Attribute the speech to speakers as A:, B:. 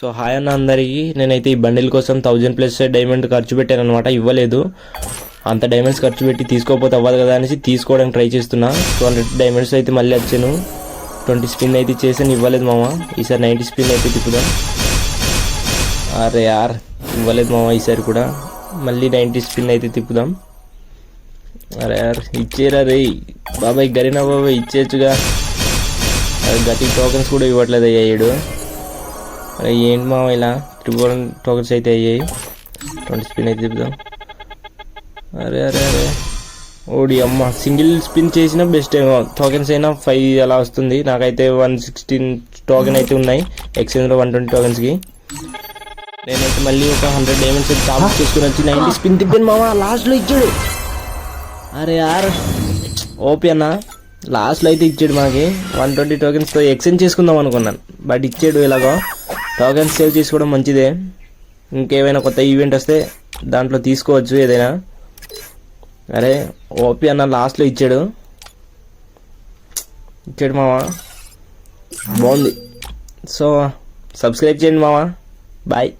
A: So hi అన్న అందరికీ. నేనైతే ఈ బండిల్ కోసం థౌజండ్ ప్లస్ డైమండ్ ఖర్చు పెట్టాను అనమాట ఇవ్వలేదు. అంత డైమండ్స్ ఖర్చు పెట్టి తీసుకోకపోతే అవ్వదు కదా అనేసి తీసుకోవడానికి ట్రై చేస్తున్నా. టూ హండ్రెడ్ డైమండ్స్ అయితే మళ్ళీ వచ్చాను. ట్వంటీ స్పిన్ అయితే చేసాను ఇవ్వలేదు మామ. ఈసారి నైంటీ స్పిన్ అయితే తిప్పుదాం. అరే యార్ ఇవ్వలేదు మామ ఈసారి కూడా. మళ్ళీ నైంటీ స్పిన్ అయితే తిప్పుదాం. అరే యార్ ఇచ్చేరా రే బాబాయ్ గరీనా బాబాయ్ ఇచ్చేయచ్చుగా. గతి గట్టి టోకెన్స్ కూడా ఇవ్వట్లేదు అయ్యాడు అరే ఏంటి మామ ఇలా? ట్రిపుల్ టోకెన్స్ అయితే అయ్యాయి. ట్వంటీ స్పిన్ అయితే తిప్పుదాం అరే అరే అరే. ఓడి అమ్మ సింగిల్ స్పిన్ చేసిన బెస్ట్ ఏమో టోకెన్స్ అయినా ఫైవ్ అలా వస్తుంది. నాకైతే వన్ సిక్స్టీన్ టోకెన్ అయితే ఉన్నాయి. ఎక్స్చేంజ్లో వన్ ట్వంటీ టోకెన్స్కి నేనైతే మళ్ళీ ఒక హండ్రెడ్ డైమండ్స్ టాప్ చేసుకుని వచ్చి నైంటీ స్పిన్ తిప్పాను మామ లాస్ట్లో ఇచ్చాడు. అరే యార్. ఓపీ అన్న. లాస్ట్లో అయితే ఇచ్చాడు మనకి వన్ ట్వంటీ టోకెన్స్తో ఎక్స్చేంజ్ చేసుకుందాం అనుకున్నాను. బట్ ఇచ్చాడు ఇలాగో టోకెన్స్ సేవ్ చేసుకోవడం మంచిదే. ఇంకేమైనా కొత్త ఈవెంట్ వస్తే దాంట్లో తీసుకోవచ్చు ఏదైనా. అరే ఓపి అన్న లాస్ట్లో ఇచ్చాడు. ఇచ్చాడు మామ బాగుంది. సో సబ్స్క్రైబ్ చేయండి మామ బాయ్